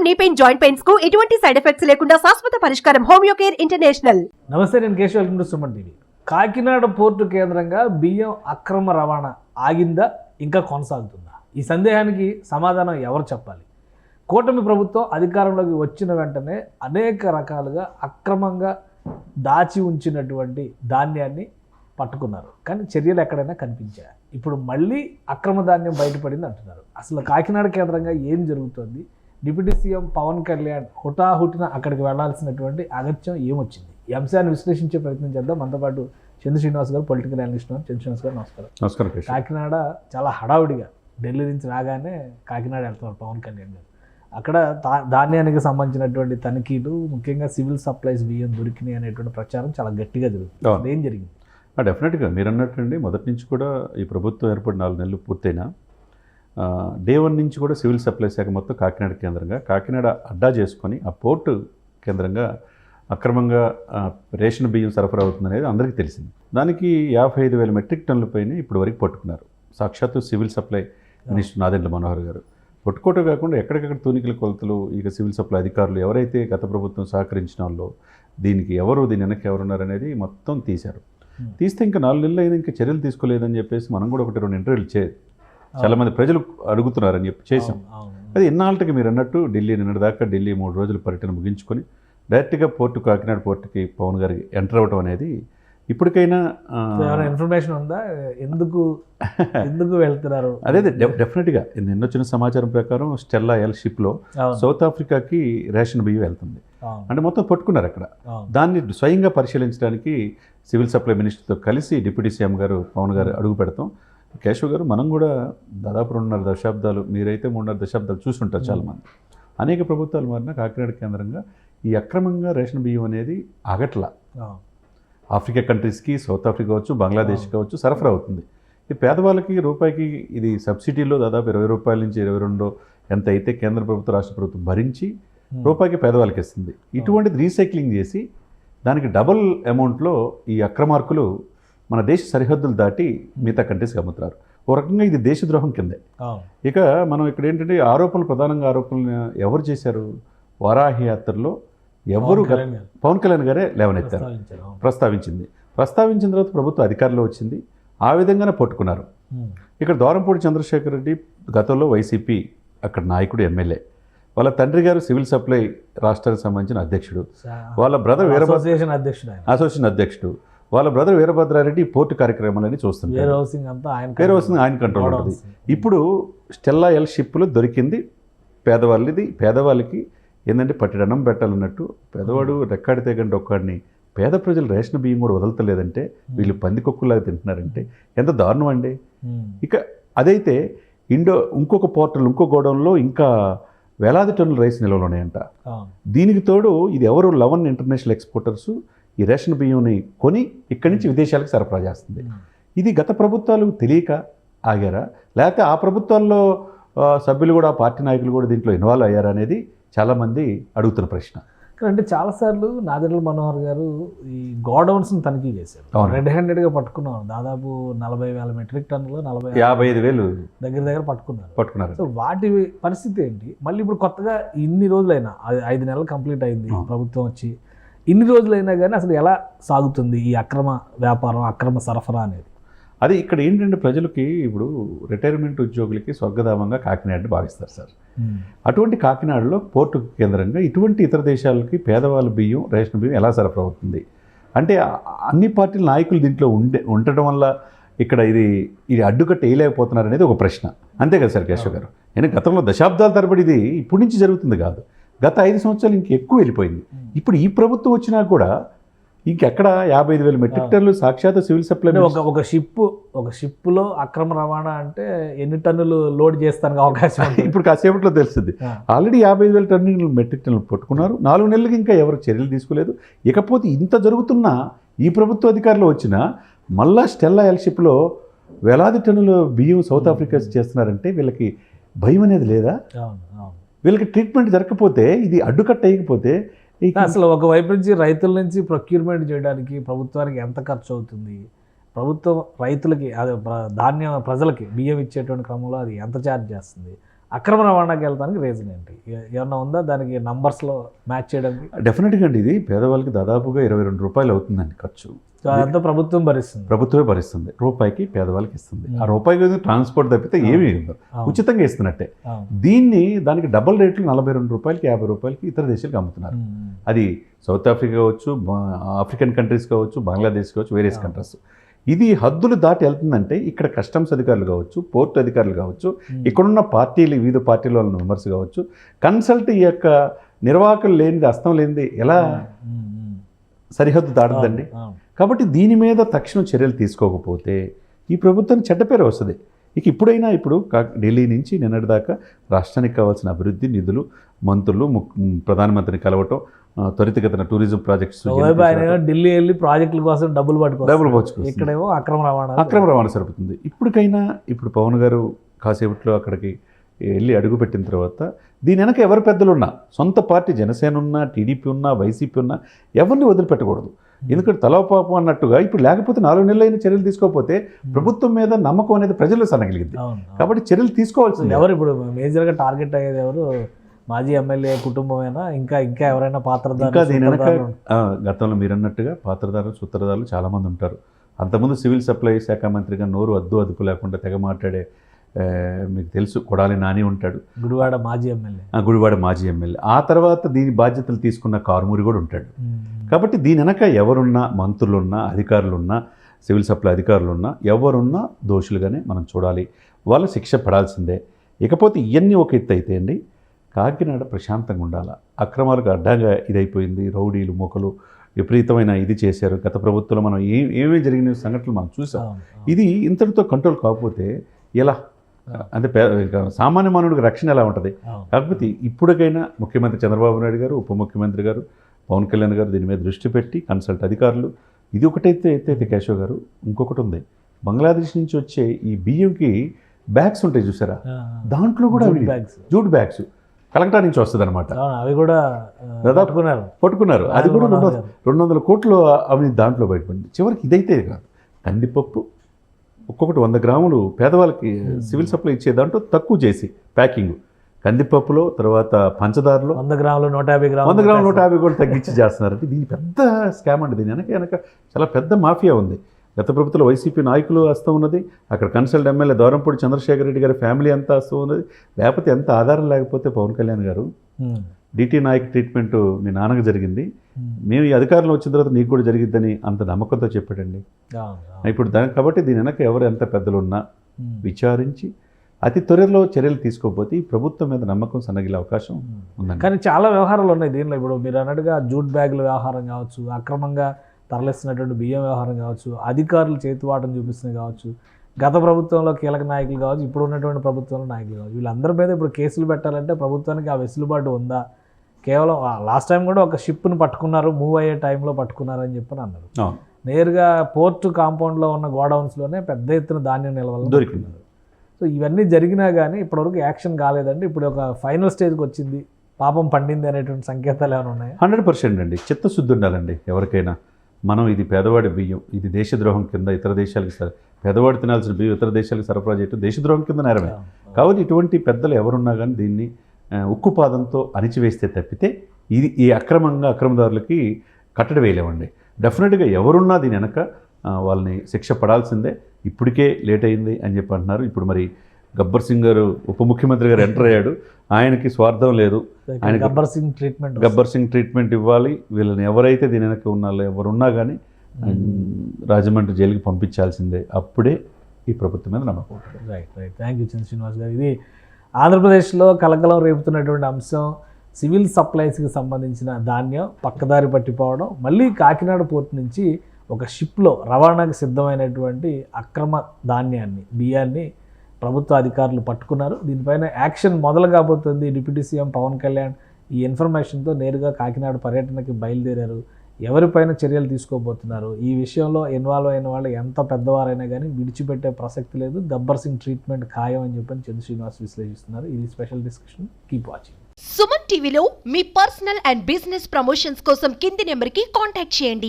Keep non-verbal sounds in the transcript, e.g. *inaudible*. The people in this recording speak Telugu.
వాతం నీ పెయిన్ జాయింట్ పెయిన్స్కు ఎటువంటి సైడ్ ఎఫెక్ట్స్ లేకుండా శాశ్వత పరిష్కారం హోమియో కేర్ ఇంటర్నేషనల్. నమస్తే నేను Keshav. Welcome to Suman TV. Kakinada port కేంద్రంగా బియ్యం అక్రమ రవాణా ఆగిందా ఇంకా కొనసాగుతుందా? ఈ సందేహానికి సమాధానం ఎవరు చెప్పాలి? కూటమి ప్రభుత్వం అధికారంలోకి వచ్చిన వెంటనే అనేక రకాలుగా అక్రమంగా దాచి ఉంచినటువంటి ధాన్యాన్ని పట్టుకున్నారు. కానీ చర్యలు ఎక్కడైనా కనిపించాయి? ఇప్పుడు మళ్ళీ అక్రమ ధాన్యం బయటపడింది అంటున్నారు. అసలు కాకినాడ కేంద్రంగా ఏం జరుగుతుంది? డిప్యూటీ సీఎం పవన్ కళ్యాణ్ హుటాహుటిన అక్కడికి వెళ్ళాల్సినటువంటి అగత్యం ఏమొచ్చింది? ఈ అంశాన్ని విశ్లేషించే ప్రయత్నం చేద్దాం. మనతో పాటు చంద్ర శ్రీనివాస్ గారు పొలిటికల్ అనలిస్ట్ ఉన్నారు. చంద్ర శ్రీనివాస్ గారు నమస్కారం. నమస్కారం కాకినాడ చాలా హడావుడిగా ఢిల్లీ నుంచి రాగానే కాకినాడ వెళ్తున్నారు పవన్ కళ్యాణ్ గారు. అక్కడ దా- ధాన్యానికి సంబంధించినటువంటి తనిఖీలు ముఖ్యంగా సివిల్ సప్లైస్ బియ్యం దొరికినాయి అనేటువంటి ప్రచారం చాలా గట్టిగా జరుగుతుంది. ఏం జరిగింది? డెఫినెట్గా మీరు అన్నట్టండి మొదటి నుంచి కూడా ఈ ప్రభుత్వం ఏర్పడి నాలుగు నెలలు పూర్తయినా డే వన్ నుంచి కూడా సివిల్ సప్లై శాఖ మొత్తం కాకినాడ కేంద్రంగా కాకినాడ అడ్డా చేసుకొని ఆ పోర్టు కేంద్రంగా అక్రమంగా రేషన్ బియ్యం సరఫరా అవుతుందనేది అందరికీ తెలిసింది. దానికి యాభై ఐదు వేల మెట్రిక్ టన్నుల పైన ఇప్పుడు వరకు పట్టుకున్నారు. సాక్షాత్తు civil supply minister Nadendla Manohar garu. పట్టుకోవటం కాకుండా ఎక్కడికక్కడ తూనికల కొలతలు ఇక సివిల్ సప్లై అధికారులు ఎవరైతే గత ప్రభుత్వం సహకరించిన వాళ్ళు దీనికి ఎవరు దీని వెనక్కి ఎవరున్నారనేది మొత్తం తీశారు. తీస్తే ఇంకా నాలుగు నెలలు అయినా ఇంకా చర్యలు తీసుకోలేదని చెప్పేసి మనం కూడా ఒకటి రెండు ఇంటర్వ్యూలు చే చాలామంది ప్రజలు అడుగుతున్నారని చెప్పి చేసాం. అది ఎన్నాళ్ళకి మీరు అన్నట్టు ఢిల్లీ నిన్నటి దాకా ఢిల్లీ మూడు రోజుల పర్యటన ముగించుకొని డైరెక్ట్గా పోర్టు కాకినాడ పోర్టుకి పవన్ గారికి ఎంటర్ అవ్వటం అనేది ఇప్పటికైనా ఇన్ఫర్మేషన్ ఉందా? ఎందుకు *laughs* ఎందుకు వెళ్తున్నారు? అదే డెఫ్- డెఫినెట్గా. నిన్న వచ్చిన సమాచారం ప్రకారం స్టెల్లా ఎల్ షిప్లో సౌత్ ఆఫ్రికాకి రేషన్ బియ్యం వెళ్తుంది. అంటే మొత్తం పట్టుకున్నారు అక్కడ. దాన్ని స్వయంగా పరిశీలించడానికి సివిల్ సప్లై మినిస్టర్తో కలిసి డిప్యూటీ సీఎం గారు పవన్ గారు అడుగు పెడతాం. కేశవ్ గారు మనం కూడా దాదాపు రెండున్నర దశాబ్దాలు మీరైతే మూడున్నర దశాబ్దాలు చూసుంటారు చాలామంది అనేక ప్రభుత్వాలు మారినా కాకినాడ కేంద్రంగా ఈ అక్రమంగా రేషన్ బియ్యం అనేది ఆగట్ల. ఆఫ్రికా కంట్రీస్కి సౌత్ ఆఫ్రికా కావచ్చు బంగ్లాదేశ్ కావచ్చు సరఫరా అవుతుంది. ఈ పేదవాళ్ళకి రూపాయికి ఇది సబ్సిడీలో దాదాపు ఇరవై రూపాయల నుంచి ఇరవై రెండు ఎంత అయితే కేంద్ర ప్రభుత్వం రాష్ట్ర ప్రభుత్వం భరించి. రూపాయికి పేదవాళ్ళకి ఇస్తుంది. ఇటువంటిది రీసైక్లింగ్ చేసి దానికి డబుల్ అమౌంట్లో ఈ అక్రమార్కులు మన దేశ సరిహద్దులు దాటి మిగతా కంట్రీస్కి అమ్ముతున్నారు. ఓ రకంగా ఇది దేశద్రోహం కిందే. ఇక మనం ఇక్కడ ఏంటంటే ఆరోపణలు ప్రధానంగా ఆరోపణలు ఎవరు చేశారు? వారాహి యాత్రలో ఎవరు పవన్ కళ్యాణ్ గారు. లేవనెత్తారు. ప్రస్తావించింది. ప్రస్తావించిన తర్వాత ప్రభుత్వం అధికారంలో వచ్చింది. ఆ విధంగానే పట్టుకున్నారు. ఇక్కడ దూరంపూడి చంద్రశేఖర్ రెడ్డి గతంలో వైసీపీ అక్కడ నాయకుడు ఎమ్మెల్యే. వాళ్ళ తండ్రి గారు సివిల్ సప్లై రాష్ట్రానికి సంబంధించిన అధ్యక్షుడు. వాళ్ళ బ్రదర్ వీరభద్ర అసోసియేషన్ అధ్యక్షుడు. వాళ్ళ బ్రదర్ వీరభద్రారెడ్డి పోర్టు కార్యక్రమాలని చూస్తుంటారు. హౌసింగ్ అంతా ఆయన వేరే ఆయన కంట్రోల్ ఉంటుంది. ఇప్పుడు స్టెల్లా ఎల్ షిప్లో దొరికింది. పేదవాళ్ళది పేదవాళ్ళకి ఏంటంటే పట్టడనం పెట్టాలన్నట్టు పేదవాడు రెక్కాడితే కంటే ఒక్కడిని పేద ప్రజలు రేషన్ బియ్యం కూడా వదలతలేదంటే వీళ్ళు పందికొక్కులాగా తింటున్నారంటే ఎంత దారుణం అండి. ఇక అదైతే ఇండో ఇంకొక పోర్టల్ ఇంకో గోడౌన్లో ఇంకా వేలాది టన్నుల రైస్ నిల్వలు ఉన్నాయంట. దీనికి తోడు ఇది ఎవరు లవన్ ఇంటర్నేషనల్ ఎక్స్పోర్టర్స్ ఈ రేషన్ బియ్యంని కొని ఇక్కడి నుంచి విదేశాలకు సరఫరా చేస్తుంది. ఇది గత ప్రభుత్వాలు తెలియక ఆగారా? లేకపోతే ఆ ప్రభుత్వాల్లో సభ్యులు కూడా పార్టీ నాయకులు కూడా దీంట్లో ఇన్వాల్వ్ అయ్యారా అనేది చాలామంది అడుగుతున్న ప్రశ్న. అంటే చాలాసార్లు నాదెండ్ల మనోహర్ గారు ఈ గోడౌన్స్ని తనిఖీ చేశారు. రెడ్ హ్యాండెడ్గా పట్టుకున్నారు దాదాపు నలభై వేల మెట్రిక్ టన్నులు నలభై యాభై ఐదు వేలు దగ్గర దగ్గర పట్టుకున్నారు. పట్టుకున్నారు. సో వాటి పరిస్థితి ఏంటి? మళ్ళీ ఇప్పుడు కొత్తగా ఇన్ని రోజులైనా ఐదు నెలలు కంప్లీట్ అయింది. ప్రభుత్వం వచ్చి. ఇన్ని రోజులైనా కానీ అసలు ఎలా సాగుతుంది ఈ అక్రమ వ్యాపారం అక్రమ సరఫరా అనేది? అది ఇక్కడ ఏంటంటే ప్రజలకి ఇప్పుడు రిటైర్మెంట్ ఉద్యోగులకి స్వర్గధామంగా కాకినాడని భావిస్తారు సార్. అటువంటి కాకినాడలో పోర్టు కేంద్రంగా ఇటువంటి ఇతర దేశాలకి పేదవాళ్ళ బియ్యం రేషన్ బియ్యం ఎలా సరఫరా అవుతుంది? అంటే అన్ని పార్టీల నాయకులు దీంట్లో ఉండే ఉండటం వల్ల ఇక్కడ ఇది ఇది అడ్డుకట్ట వేయలేకపోతున్నారు అనేది ఒక ప్రశ్న. అంతే కదా సార్ కేశవ్ గారు? నేను గతంలో దశాబ్దాల తరబడి ఇది ఇప్పటి నుంచి జరుగుతుంది కాదు. గత ఐదు సంవత్సరాలు ఇంక ఎక్కువ వెళ్ళిపోయింది. ఇప్పుడు ఈ ప్రభుత్వం వచ్చినా కూడా ఇంకెక్కడ యాభై ఐదు వేల మెట్రిక్ టన్నులు సాక్షాత్ సివిల్ సప్లై ఒక ఒక షిప్ ఒక షిప్లో అక్రమ రవాణా అంటే ఎన్ని టన్నులు లోడ్ చేస్తానికి అవకాశం ఉంది ఇప్పుడు కాసేపట్లో తెలుస్తుంది. ఆల్రెడీ యాభై ఐదు వేల టన్నులు మెట్రిక్ టన్నులు పట్టుకున్నారు. నాలుగు నెలలకి ఇంకా ఎవరు చర్యలు తీసుకోలేదు. ఇకపోతే ఇంత జరుగుతున్నా ఈ ప్రభుత్వ అధికారులు వచ్చిన మళ్ళా స్టెల్లా ఎల్షిప్లో వేలాది టన్నుల బియ్యం సౌత్ ఆఫ్రికా చేస్తున్నారంటే వీళ్ళకి భయం అనేది లేదా? అవును అవును. వీళ్ళకి ట్రీట్మెంట్ జరగకపోతే ఇది అడ్డుకట్ట వేయకపోతే ఈ- అసలు ఒకవైపు నుంచి రైతుల నుంచి ప్రొక్యూర్మెంట్ చేయడానికి ప్రభుత్వానికి ఎంత ఖర్చు అవుతుంది? ప్రభుత్వం రైతులకి అదే ధాన్యం ప్రజలకి బియ్యం ఇచ్చేటువంటి క్రమంలో అది ఎంత ఛార్జ్ చేస్తుంది? అక్రమ రవాణాకి వెళ్తానికి రీజన్ ఏంటి? ఏమన్నా ఉందా? దానికి నంబర్స్లో మ్యాచ్ చేయడానికి? డెఫినెట్గా అండి ఇది పేదవాళ్ళకి దాదాపుగా ఇరవై రెండు రూపాయలు అవుతుందండి ఖర్చు. అదంతా ప్రభుత్వం భరిస్తుంది ప్రభుత్వమే భరిస్తుంది రూపాయికి పేదవాళ్ళకి ఇస్తుంది ఆ. రూపాయికి ట్రాన్స్పోర్ట్ తప్పితే ఏమీ. ఉచితంగా ఇస్తున్నట్టే. దీన్ని దానికి డబుల్ రేట్లు నలభై రెండు రూపాయలకి యాభై రూపాయలకి ఇతర దేశాలకు అమ్ముతున్నారు. అది సౌత్ ఆఫ్రికా కావచ్చు ఆఫ్రికన్ కంట్రీస్ కావచ్చు బంగ్లాదేశ్ కావచ్చు వేరియస్. కంట్రీస్ ఇది హద్దులు దాటి వెళ్తుందంటే ఇక్కడ కస్టమ్స్ అధికారులు కావచ్చు పోర్ట్ అధికారులు కావచ్చు. ఇక్కడున్న పార్టీలు వివిధ పార్టీల వాళ్ళ మెంబర్స్ కావచ్చు కన్సల్ట్ ఈ యొక్క నిర్వాహకులు లేనిది అస్తం లేనిది ఎలా. సరిహద్దు దాటుదండి. కాబట్టి దీని మీద తక్షణం చర్యలు తీసుకోకపోతే ఈ ప్రభుత్వానికి చెడ్డ పేరు వస్తుంది. ఇక ఇప్పుడైనా ఇప్పుడు ఢిల్లీ నుంచి నిన్నటిదాకా రాష్ట్రానికి కావాల్సిన అభివృద్ధి నిధులు మంత్రులు ప్రధానమంత్రిని కలవటం త్వరితగతిన టూరిజం ప్రాజెక్ట్స్ ఢిల్లీ వెళ్ళి ప్రాజెక్టుల కోసం డబ్బులు పట్టుకోవాలి డబ్బులు పట్టుకొస్తారు. ఇక్కడేమో అక్రమ రవాణా అక్రమ రవాణా సరిపోతుంది ఇప్పటికైనా ఇప్పుడు పవన్ గారు కాసేపట్లో అక్కడికి వెళ్ళి అడుగుపెట్టిన తర్వాత దీని వెనక ఎవరు పెద్దలు ఉన్నా సొంత పార్టీ జనసేన ఉన్నా టీడీపీ ఉన్నా వైసీపీ ఉన్నా ఎవరిని వదిలిపెట్టకూడదు. ఎందుకంటే తలపాపం అన్నట్టుగా ఇప్పుడు లేకపోతే నాలుగు నెలలు అయిన చర్యలు తీసుకోకపోతే ప్రభుత్వం మీద నమ్మకం అనేది ప్రజల్లో సన్నగిలిగింది. కాబట్టి చర్యలు తీసుకోవాల్సింది. ఎవరు ఇప్పుడు మేజర్గా టార్గెట్ అయ్యేది ఎవరు? మాజీ ఎమ్మెల్యే కుటుంబమేనా? ఇంకా ఇంకా ఎవరైనా? ఆ, గతంలో మీరు అన్నట్టుగా పాత్రదారులు సూత్రధారులు చాలామంది ఉంటారు. అంతకుముందు సివిల్ సప్లై శాఖ మంత్రిగా నోరు అద్దు అదుపు లేకుండా తెగ మాట్లాడే మీకు తెలుసు కొడాలి నాని ఉంటాడు. గుడివాడ మాజీ ఎమ్మెల్యే. ఆ గుడివాడ మాజీ ఎమ్మెల్యే. ఆ తర్వాత దీని బాధ్యతలు తీసుకున్న కారుమూరి కూడా ఉంటాడు. కాబట్టి దీని వెనక ఎవరున్నా మంత్రులున్నా అధికారులున్నా సివిల్ సప్లై అధికారులున్నా ఎవరున్నా దోషులుగానే మనం చూడాలి. వాళ్ళు శిక్ష పడాల్సిందే. ఇకపోతే ఇవన్నీ ఒక ఎత్తు అయితే అండి కాకినాడ ప్రశాంతంగా ఉండాలి? అక్రమాలకు అడ్డంగా ఇదైపోయింది రౌడీలు మొక్కలు విపరీతమైన ఇది చేశారు. గత ప్రభుత్వంలో మనం ఏ ఏమేమి జరిగిన సంఘటనలు మనం చూసాం. ఇది ఇంతటితో కంట్రోల్ కాకపోతే ఎలా? అంటే సామాన్య మానవుడికి రక్షణ ఎలా ఉంటుంది. కాకపోతే ఇప్పటికైనా ముఖ్యమంత్రి చంద్రబాబు నాయుడు గారు ఉప ముఖ్యమంత్రి గారు పవన్ కళ్యాణ్ గారు దీని మీద దృష్టి పెట్టి కన్సల్ట్ అధికారులు. ఇది ఒకటైతే ఎత్తైతే కేశవ్ గారు ఇంకొకటి ఉంది. బంగ్లాదేశ్ నుంచి వచ్చే ఈ బియ్యంకి బ్యాగ్స్ ఉంటాయి చూసారా? దాంట్లో కూడా jute. Bags. Jute bags. Calcutta నుంచి వస్తుంది అనమాట అవి కూడా పట్టుకున్నారు. పట్టుకున్నారు. అది కూడా రెండు వందల- రెండు వందల. కోట్లు అవినీతి దాంట్లో బయటపడింది చివరికి ఇదైతే కాదు. కందిపప్పు ఒక్కొక్కటి వంద గ్రాములు పేదవాళ్ళకి సివిల్ సప్లై ఇచ్చే దాంట్లో తక్కువ చేసి ప్యాకింగ్. కందిపప్పులో తర్వాత పంచదారలో వంద గ్రాములు నూట యాభై గ్రాములు వంద గ్రాములు నూట యాభై కూడా తగ్గించి చేస్తున్నారు. అంటే దీని పెద్ద స్కామ్ అండి దీని. వెనక వెనక చాలా పెద్ద మాఫియా ఉంది. గత ప్రభుత్వంలో వైసీపీ నాయకులు హస్తం ఉన్నది. అక్కడ కన్సల్ట్ ఎమ్మెల్యే దూరంపూడి చంద్రశేఖర్ రెడ్డి గారి ఫ్యామిలీ అంతా హస్తం ఉన్నది. లేకపోతే ఎంత ఆధారం లేకపోతే పవన్ కళ్యాణ్ గారు డిటి నాయక్ ట్రీట్మెంట్ మీ నాన్నకు జరిగింది. ఉమ్. మేము ఈ అధికారంలో వచ్చిన తర్వాత నీకు కూడా జరిగిద్దని అంత నమ్మకంతో చెప్పాడండి. ఇప్పుడు దాని కాబట్టి దీని వెనక ఎవరు ఎంత పెద్దలు ఉన్నా ఉమ్, విచారించి అతి త్వరలో చర్యలు తీసుకోకపోతే ఈ ప్రభుత్వం మీద నమ్మకం సన్నగిలే అవకాశం ఉమ్. ఉందండి. కానీ చాలా వ్యవహారాలు ఉన్నాయి దీనిలో. ఇప్పుడు మీరు అన్నట్టుగా జూట్ బ్యాగుల వ్యవహారం కావచ్చు అక్రమంగా తరలిస్తున్నటువంటి బియ్యం వ్యవహారం కావచ్చు అధికారులు చేతివాటం చూపిస్తుంది కావచ్చు గత ప్రభుత్వంలో కీలక నాయకులు కావచ్చు ఇప్పుడు ఉన్నటువంటి ప్రభుత్వంలో నాయకులు కావచ్చు. వీళ్ళందరి మీద ఇప్పుడు కేసులు పెట్టాలంటే ప్రభుత్వానికి ఆ వెసులుబాటు ఉందా? కేవలం లాస్ట్ టైం కూడా ఒక షిప్ను పట్టుకున్నారు మూవ్ అయ్యే టైంలో పట్టుకున్నారు అని చెప్పని అన్నారు. నేరుగా పోర్టు కాంపౌండ్లో ఉన్న గోడౌన్స్లోనే పెద్ద ఎత్తున ధాన్యం నిల్వలు దొరికింది. సో ఇవన్నీ జరిగినా కానీ ఇప్పటివరకు యాక్షన్ కాలేదండి. ఇప్పుడు ఒక ఫైనల్ స్టేజ్కి వచ్చింది. పాపం పండింది అనేటువంటి సంకేతాలు ఏమైనా ఉన్నాయా? హండ్రెడ్ పర్సెంట్ అండి. చిత్తశుద్ధి ఉండాలండి ఎవరికైనా. మనం ఇది పేదవాడి బియ్యం ఇది దేశద్రోహం కింద ఇతర దేశాలకు సర- పేదవాడు తినాల్సిన బియ్యం ఇతర దేశాలకు సరఫరా చేయటం దేశద్రోహం కింద నేరమే. కాబట్టి ఇటువంటి పెద్దలు ఎవరున్నా కానీ దీన్ని ఆ, ఉక్కుపాదంతో అణిచివేస్తే తప్పితే ఇది ఈ అక్రమంగా అక్రమదారులకి కట్టడి వేయలేమండి. డెఫినెట్గా ఎవరున్నా దీని వెనక వాళ్ళని శిక్ష పడాల్సిందే. ఇప్పటికే లేట్ అయింది అని చెప్పి అంటున్నారు. ఇప్పుడు మరి గబ్బర్ సింగ్ గారు ఉప ముఖ్యమంత్రి గారు ఎంటర్ అయ్యాడు. ఆయనకి స్వార్థం లేదు. ఆయనకి- గబ్బర్ సింగ్ ట్రీట్మెంట్ గబ్బర్ సింగ్ ట్రీట్మెంట్ ఇవ్వాలి. వీళ్ళని ఎవరైతే దీని వెనక ఉన్నారో ఎవరున్నా కానీ రాజమండ్రి జైలుకి పంపించాల్సిందే. అప్పుడే ఈ ప్రభుత్వం మీద నమ్మకం right right thank you Chandra Srinivas గారు. ఇది ఆంధ్రప్రదేశ్లో కలకలం రేపుతున్నటువంటి అంశం సివిల్ సప్లైస్కి సంబంధించిన ధాన్యం పక్కదారి పట్టిపోవడం మళ్ళీ కాకినాడ పోర్ట్ నుంచి ఒక షిప్లో రవాణాకు సిద్ధమైనటువంటి అక్రమ ధాన్యాన్ని బియ్యాన్ని ప్రభుత్వ అధికారులు పట్టుకున్నారు. దీనిపైన యాక్షన్ మొదలు కాబోతుంది డిప్యూటీ సీఎం పవన్ కళ్యాణ్. ఈ ఇన్ఫర్మేషన్తో నేరుగా కాకినాడ పర్యటనకి బయలుదేరారు ఎవరిపైన చర్యలు తీసుకోబోతున్నారు? ఈ విషయంలో ఇన్వాల్వ్ అయిన వాళ్ళు ఎంత పెద్దవారైనా కానీ విడిచిపెట్టే ప్రసక్తి లేదు. గబ్బర్ సింగ్ ట్రీట్మెంట్ ఖాయం అని చెప్పని చంద్ర శ్రీనివాస్ విశ్లేషిస్తున్నారు. ఇది special discussion. Keep watching Suman టీవీలో మీ పర్సనల్ అండ్ బిజినెస్ ప్రమోషన్స్ కోసం కింది నెంబర్కి కాంటాక్ట్ చేయండి.